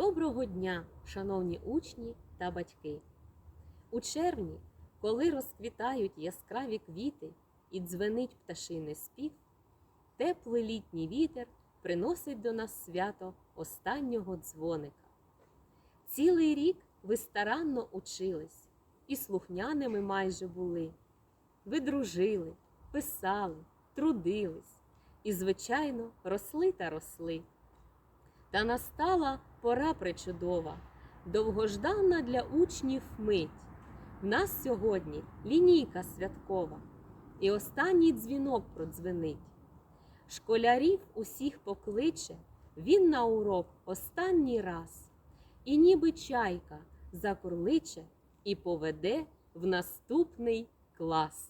Доброго дня, шановні учні та батьки! У червні, коли розквітають яскраві квіти і дзвенить пташиний спів, теплий літній вітер приносить до нас свято останнього дзвоника. Цілий рік ви старанно учились і слухняними майже були. Ви дружили, писали, трудились і, звичайно, росли та росли. Та настала пора причудова, довгожданна для учнів мить. В нас сьогодні лінійка святкова, і останній дзвінок продзвенить. Школярів усіх покличе він на урок останній раз, і ніби чайка закурличе і поведе в наступний клас.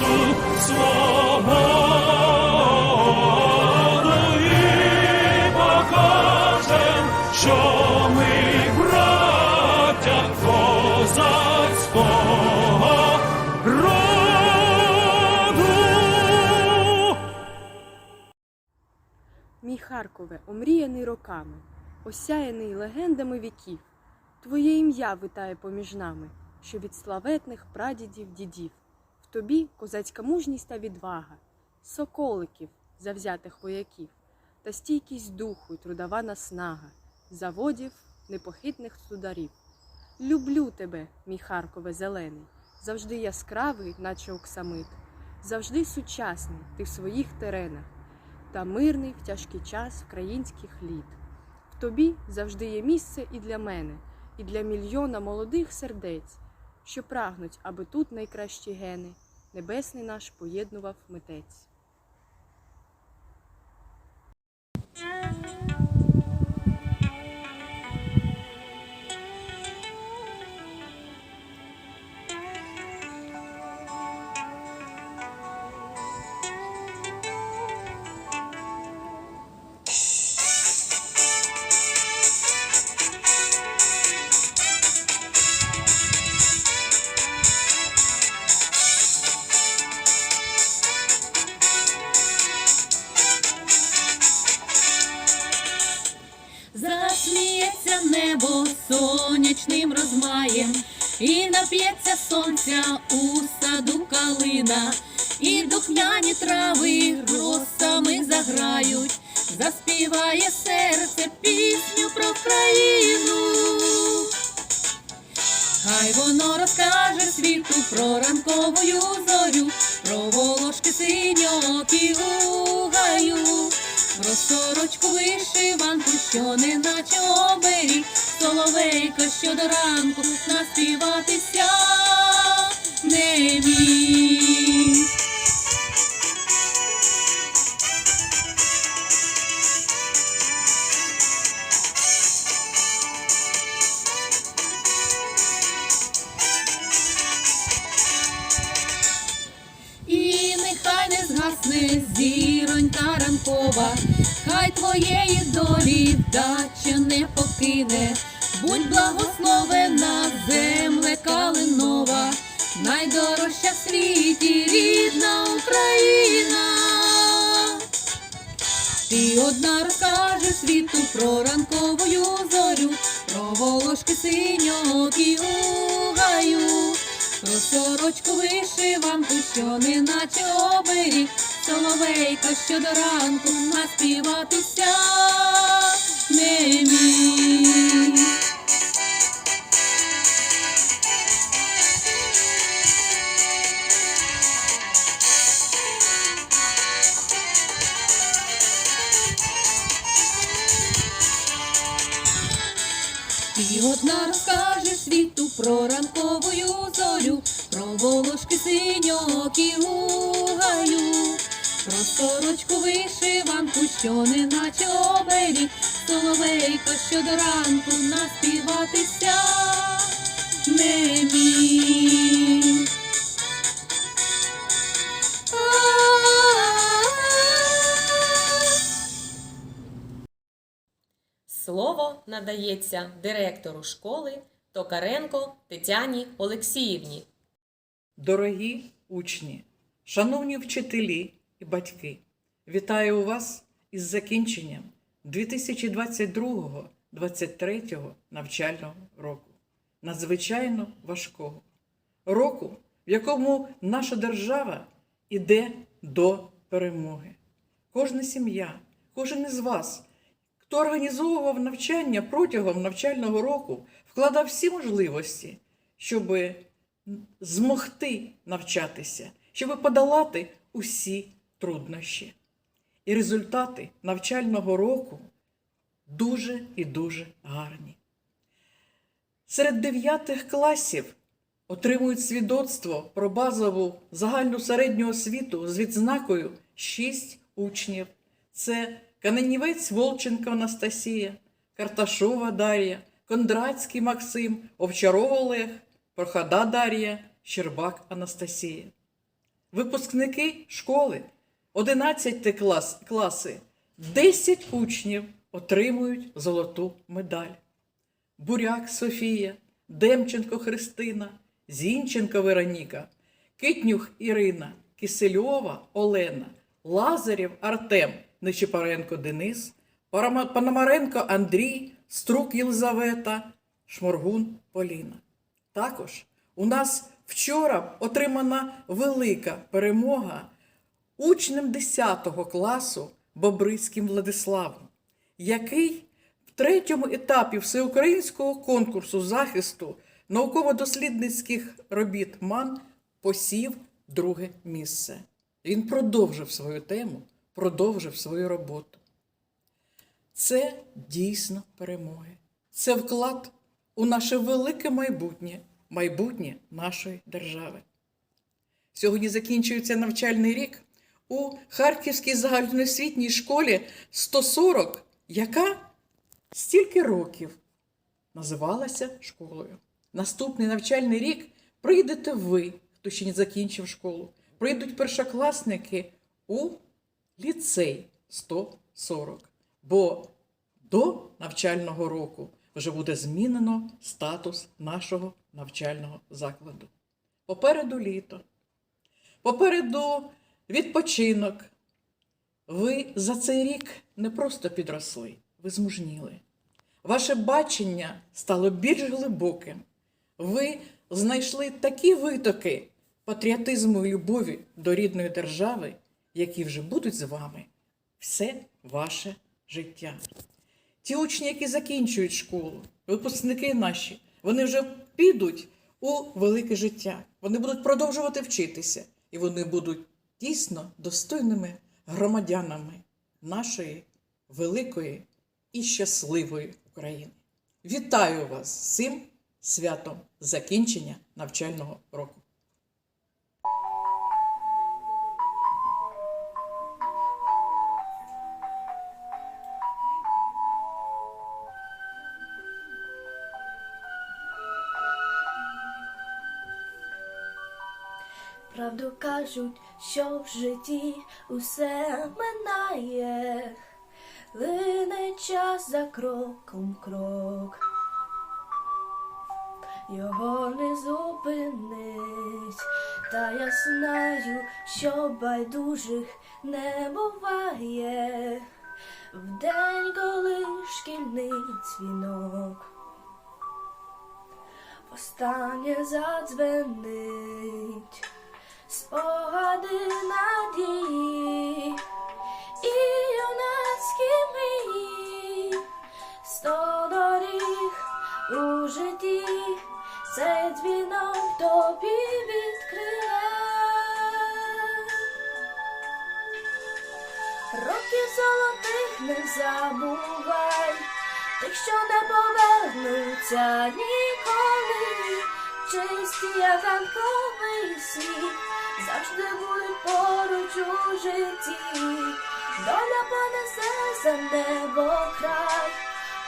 нашу свободу покажем, що ми браття козацького. Мій Харкове, омріяний роками, осяяний легендами віків, Твоє ім'я витає поміж нами, що від славетних прадідів дідів. В тобі козацька мужність та відвага, соколиків, завзятих вояків, та стійкість духу й трудова наснага, заводів непохитних сударів. Люблю тебе, мій Харкове зелений, завжди яскравий, наче оксамит, завжди сучасний ти в своїх теренах та мирний в тяжкий час українських літ. В тобі завжди є місце і для мене, і для мільйона молодих сердець, що прагнуть, аби тут найкращі гени небесний наш поєднував митець. І нап'ється сонця у саду калина, і духмяні трави росами заграють, заспіває серце пісню про країну. Хай воно розкаже світу про ранковою зорю, про волошки синьокі у гаю, про сорочку вишиванку, що не наче оберіг, соловейко, що до ранку наспіватися не міг. І ранкова, хай твоєї долі вдача не покине, будь благословена, земле калинова, найдорожча в світі рідна Україна. Ти одна розкажеш світу про ранкову зорю, про волошки синьок і угаю про сорочку вишиванку, що неначе оберіг, соловейка, що до ранку наспіватися не міг. Ти одна розкажеш світу про ранковою зорю, про волошки синьок і гаю, про сорочку вишиванку, що неначе оберіг, соловейко, що до ранку наспіватися не міг. Слово надається директору школи Токаренко Тетяні Олексіївні. Дорогі учні, шановні вчителі і батьки, вітаю вас із закінченням 2022-2023 навчального року, надзвичайно важкого року, в якому наша держава іде до перемоги. Кожна сім'я, кожен із вас, хто організовував навчання протягом навчального року, вкладав всі можливості, щоби змогти навчатися, щоб подолати усі труднощі. І результати навчального року дуже і дуже гарні. Серед дев'ятих класів отримують свідоцтво про базову загальну середню освіту з відзнакою 6 учнів. Це Каненівець Волченко Анастасія, Карташова Дар'я, Кондратський Максим, Овчаров Олег, Прохода Дар'я, Щербак Анастасія. Випускники школи 11 клас, класи, 10 учнів отримують золоту медаль. Буряк Софія, Демченко Христина, Зінченко Вероніка, Китнюх Ірина, Кисельова Олена, Лазарєв Артем, Нечипаренко Денис, Пономаренко Андрій, Струк Єлизавета, Шморгун Поліна. Також у нас вчора отримана велика перемога учнем 10 класу Бобрицьким Владиславом, який в третьому етапі всеукраїнського конкурсу захисту науково-дослідницьких робіт МАН посів друге місце. Він продовжив свою тему, продовжив свою роботу. Це дійсно перемоги. Це вклад у наше велике майбутнє, майбутнє нашої держави. Сьогодні закінчується навчальний рік у Харківській загальноосвітній школі 140, яка стільки років називалася школою. Наступний навчальний рік прийдете ви, хто ще не закінчив школу, прийдуть першокласники у ліцей 140. Бо до навчального року вже буде змінено статус нашого навчального закладу. Попереду літо, попереду відпочинок. Ви за цей рік не просто підросли, ви змужніли. Ваше бачення стало більш глибоким. Ви знайшли такі витоки патріотизму і любові до рідної держави, які вже будуть з вами все ваше життя. Ті учні, які закінчують школу, випускники наші, вони вже підуть у велике життя. Вони будуть продовжувати вчитися, і вони будуть дійсно достойними громадянами нашої великої і щасливої України. Вітаю вас з цим святом закінчення навчального року. Правду кажуть, що в житті усе минає, лине час за кроком крок. Його не зупинить, та я знаю, що байдужих не буває. в день, коли шкільний дзвінок. Останнє задзвенить спогади надії і юнацькі мрії, сто доріг у житті, цей дзвінок тобі відкриє. Років золотих не забувай, тих, що не повернуться ніколи, чисті, як ранковий сніг, завжди будуть поруч у житті, доля понесе за небо край,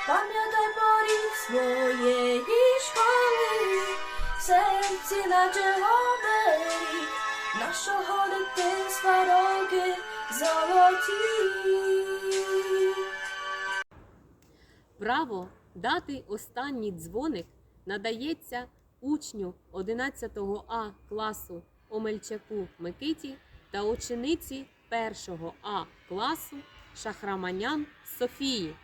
пам'ятай поріг своєї школи, в серці наче оберіг нашого дитинства роки золоті. Право дати останній дзвоник надається учню 11 А класу Омельчаку Микиті та учениці 1 А класу Шахраманян Софії.